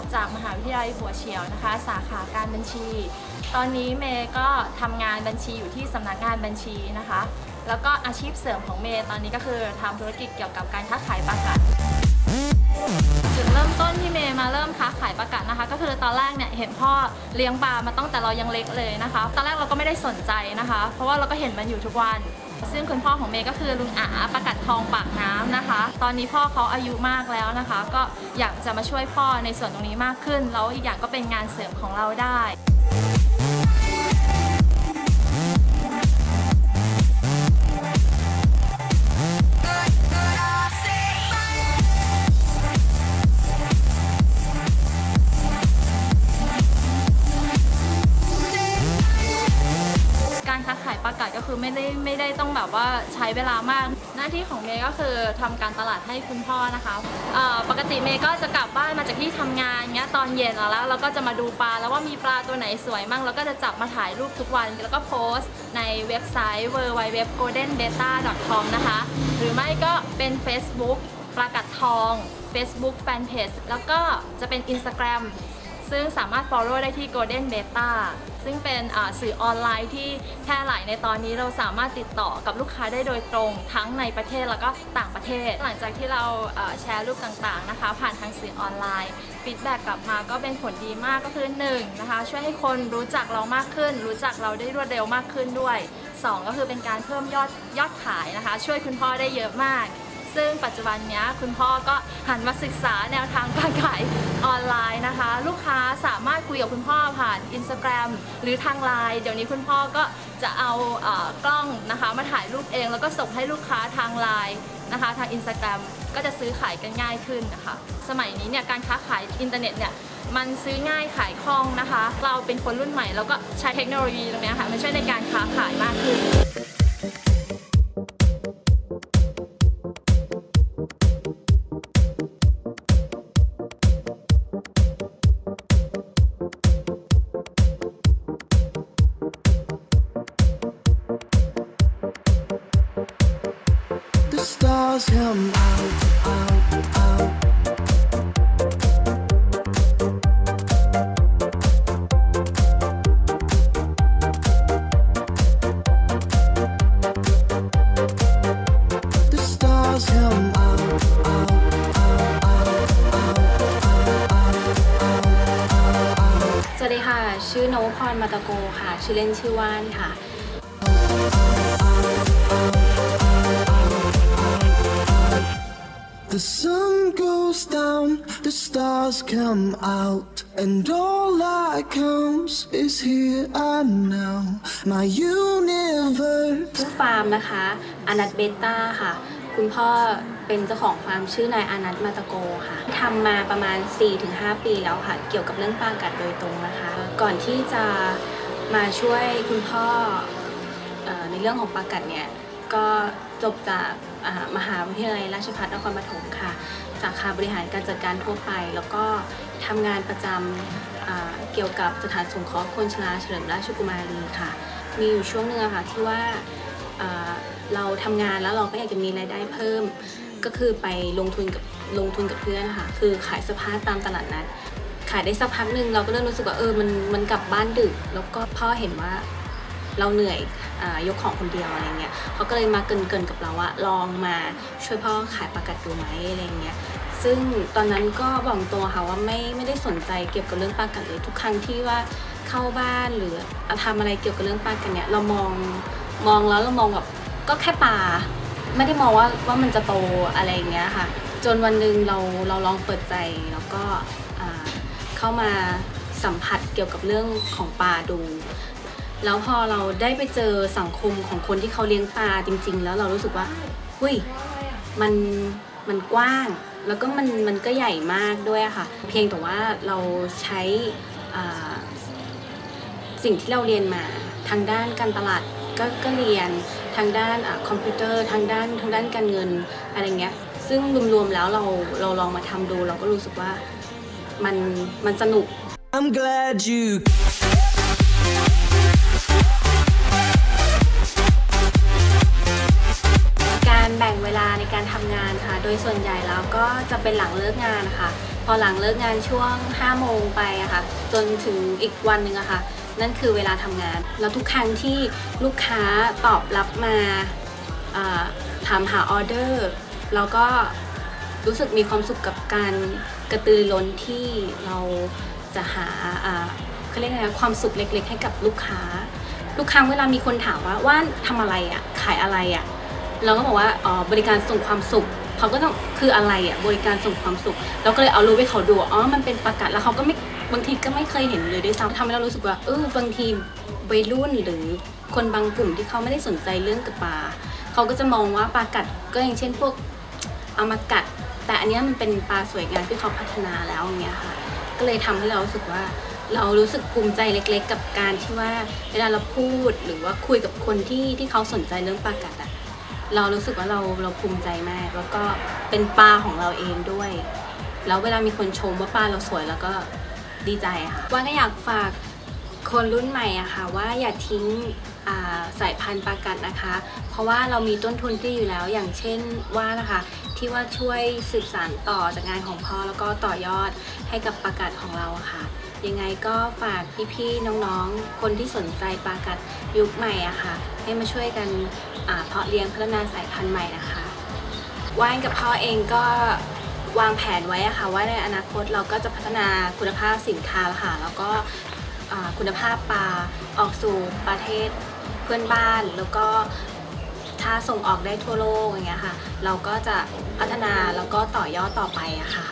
บจากมหาวิทยาลัยหัวเฉียวนะคะ สาขาการบัญชี ตอนนี้เมย์ก็ทำงานบัญชีอยู่ที่สำนักงานบัญชีนะคะ แล้วก็อาชีพเสริมของเมย์ตอนนี้ก็คือทำธุรกิจเกี่ยวกับการค้าขายปลากัดจุดเริ่มต้นที่เมย์มาเริ่มค้าขายปลากัดนะคะ ก็คือตอนแรกเนี่ยเห็นพ่อเลี้ยงปลามาตั้งแต่เรายังเล็กเลยนะคะ ตอนแรกเราก็ไม่ได้สนใจนะคะ เพราะว่าเราก็เห็นมันอยู่ทุกวัน ซึ่งคุณพ่อของเมย์ก็คือลุงอาประกัดทองปากน้ำนะคะ ตอนนี้พ่อเขาอายุมากแล้วนะคะ ก็อยากจะมาช่วยพ่อในส่วนตรงนี้มากขึ้น แล้วอีกอย่างก็เป็นงานเสริมของเราได้ คือไม่ได้ไม่ได้ต้องแบบว่าใช้เวลามาก หน้าที่ของเมย์ก็คือทำการตลาดให้คุณพ่อนะคะปกติเมย์ก็จะกลับบ้านมาจากที่ทำงานเงี้ยตอนเย็นแล้วเราก็จะมาดูปลาแล้วว่ามีปลาตัวไหนสวยมั่งแล้วก็จะจับมาถ่ายรูปทุกวัน แล้วก็โพสต์ในเว็บไซต์ www.goldenbeta.com นะคะ หรือไม่ก็เป็น Facebook ปลากัดทอง Facebook Fanpage แล้วก็จะเป็น Instagram ซึ่งสามารถ follow ได้ที่ Golden Beta ซึ่งเป็นสื่อออนไลน์ที่แพร่หลายในตอนนี้เราสามารถติดต่อกับลูกค้าได้โดยตรงทั้งในประเทศแล้วก็ต่างประเทศ หลังจากที่เราแชร์รูปต่างๆนะคะ ผ่านทางสื่อออนไลน์ฟีดแบ็กกลับมาก็เป็นผลดีมากก็คือ1นะคะช่วยให้คนรู้จักเรามากขึ้น รู้จักเราได้รวดเร็วมากขึ้นด้วย 2 ก็คือเป็นการเพิ่มยอดยอดขายนะคะ ช่วยคุณพ่อได้เยอะมาก ซึ่งปัจจุบันนี้คุณพ่อก็หันมาศึกษาแนวทางการขายออนไลน์นะคะ ลูกค้าสามารถคุยกับคุณพ่อผ่าน Instagram หรือทางไลน์เดี๋ยวนี้คุณพ่อก็จะเอาเออกล้องนะคะมาถ่ายรูปเอง แล้วก็ส่งให้ลูกค้าทางไลน์นะคะทาง Instagram ก็จะซื้อขายกันง่ายขึ้นนะคะ สมัยนี้เนี่ยการค้าขายอินเทอร์เน็ตเนี่ยมันซื้อง่ายขายคล่องนะคะ เราเป็นคนรุ่นใหม่ แล้วก็ใช้เทคโนโลยีตรงนี้ค่ะมาช่วยในการค้าขายมากขึ้น stars come out, out, out. The stars come out, out, out, out, out, out, out, out. สวัสดีค่ะ ชื่อนวพรมาตะโกค่ะ ชื่อเล่นชื่อว่านค่ะ The sun goes down, the stars come out, and all that counts is here and now. My universe. ชื่อฟาร์มนะคะอนัทเบต้าค่ะ คุณพ่อเป็นเจ้าของฟาร์มชื่อนายอนัทมาตโกค่ะทำมาประมาณ 4-5 ปีแล้วค่ะ เกี่ยวกับเรื่องปลากัดโดยตรงนะคะ ก่อนที่จะมาช่วยคุณพ่ออในเรื่องของปลากัดเนี่ย ก็จบจากมหาวิทยาลัยราชภัฏนครปฐมค่ะ สาขาบริหารการจัดการทั่วไป แล้วก็ทำงานประจำเกี่ยวกับสถานสงเคราะห์คนชราเฉลิมราชกุมารีค่ะ มีอยู่ช่วงหนึงอค่ะที่ว่าอ่าเราทำงานแล้วเราก็อยากจะมีรายได้เพิ่ม ก็คือไปลงทุนกับลงทุนกับเพื่อนค่ะคือขายเสื้อผ้าตามตลาดนัดขายได้สักพักหนึ่งเราก็เริ่มรู้สึกว่าเออมันมันกลับบ้านดึก แล้วก็พ่อเห็นว่า เราเหนื่อยอยกของคนเดียวอะไรเงี้ยเขาก็เลยมาเกินเกินๆกับเราว่าลองมาช่วยพ่อขายปลากัดดูไหมอะไรเงี้ยซึ่งตอนนั้นก็บอกตัวค่ะว่าไม่ไม่ได้สนใจเกี่ยวกับเรื่องปลากัดเลยทุกครั้งที่ว่าเข้าบ้านหรือทำอะไรเกี่ยวกับเรื่องปลากัดเนี่ยเรามองมองแล้วเรามองแบบก็แค่ปลาไม่ได้มองว่าว่ามันจะโตอะไรอย่างเงี้ยค่ะ จนวันหนึ่งเราเราลองเปิดใจแล้วก็เข้ามาสัมผัสเกี่ยวกับเรื่องของปลาดู แล้วพอเราได้ไปเจอสังคมของคนที่เขาเลี้ยงปลาจริง ๆ แล้วเรารู้สึกว่าหุ้ยมันมันกว้าง แล้วก็มันมันก็ใหญ่มากด้วยค่ะ เพียงแต่ว่าเราใช้สิ่งที่เราเรียนมาทางด้านการตลาดก็ก็เรียนทางด้านอคอมพิวเตอร์ ทางด้านทางด้านการเงินอะไรเงี้ย ซึ่งรวมๆแล้วเราเราลองมาทำดู เราก็รู้สึกว่ามันมันสนุก I'm glad you ดยส่วนใหญ่แล้วก็จะเป็นหลังเลิกงานค่ะพอหลังเลิกงานช่วง 5 โมงไปอะค่ะจนถึงอีกวันหนึ่งอะค่ะนั่นคือเวลาทำงาน แล้วทุกครั้งที่ลูกค้าตอบรับมาถามหาออเดอร์เราก็รู้สึกมีความสุขกับการกระตือร้นที่เราจะหาเขาเรียกไงความสุขเล็ก ๆ ให้กับลูกค้าทุกครั้งเวลามีคนถามว่าว่านทำอะไรอะขายอะไรอะเราก็บอกว่าอ๋อบริการส่งความสุข เขาก็ต้องคืออะไรอะบริการส่งความสุขเราก็เลยเอารูปให้เขาดูอ๋อมันเป็นประกาศแล้วเขาก็ไม่บางทีก็ไม่เคยเห็นเลยด้วยซ้ำทำให้เรารู้สึกว่าเออบางทีวัยรุ่นหรือคนบางกลุ่มที่เขาไม่ได้สนใจเรื่องกับปลาเขาก็จะมองว่าปลากัดก็อย่างเช่นพวกเอามากัด แต่อันนี้มันเป็นปลาสวยงามที่เขาพัฒนาแล้วอย่างเงี้ยค่ะ ก็เลยทำให้เรารู้สึกว่าเรารู้สึกภูมิใจเล็ก ๆ กับการที่ว่าเวลาเราพูดหรือว่าคุยกับคนที่ที่เขาสนใจเรื่องปลากัดอะ เรารู้สึกว่าเราเราภูมิใจมาก แล้วก็เป็นปลาของเราเองด้วย แล้วเวลามีคนชมว่าปลาเราสวยแล้วก็ดีใจค่ะว่าก็อยากฝากคนรุ่นใหม่อะค่ะว่าอย่าทิ้งสายพันธุ์ปลากัดนะคะ เพราะว่าเรามีต้นทุนที่อยู่แล้วอย่างเช่นว่านะคะ ที่ว่าช่วยสืบสานต่อจากงานของพ่อแล้วก็ต่อยอดให้กับปากัดของเราค่ะ ยังไงก็ฝากพี่ๆน้องๆ คนที่สนใจปากัดยุคใหม่อะค่ะ ให้มาช่วยกันเพาะเลี้ยงพัฒนาสายพันธุ์ใหม่นะคะว่านกับพ่อเองก็วางแผนไว้อะค่ะว่าในอนาคตเราก็จะพัฒนาคุณภาพสินค้าละค่ะแล้วก็คุณภาพปลาออกสู่ประเทศเพื่อนบ้านแล้วก็ ถ้าส่งออกได้ทั่วโลกอย่างเงี้ยค่ะ เราก็จะพัฒนาแล้วก็ต่อยอดต่อไปอะค่ะ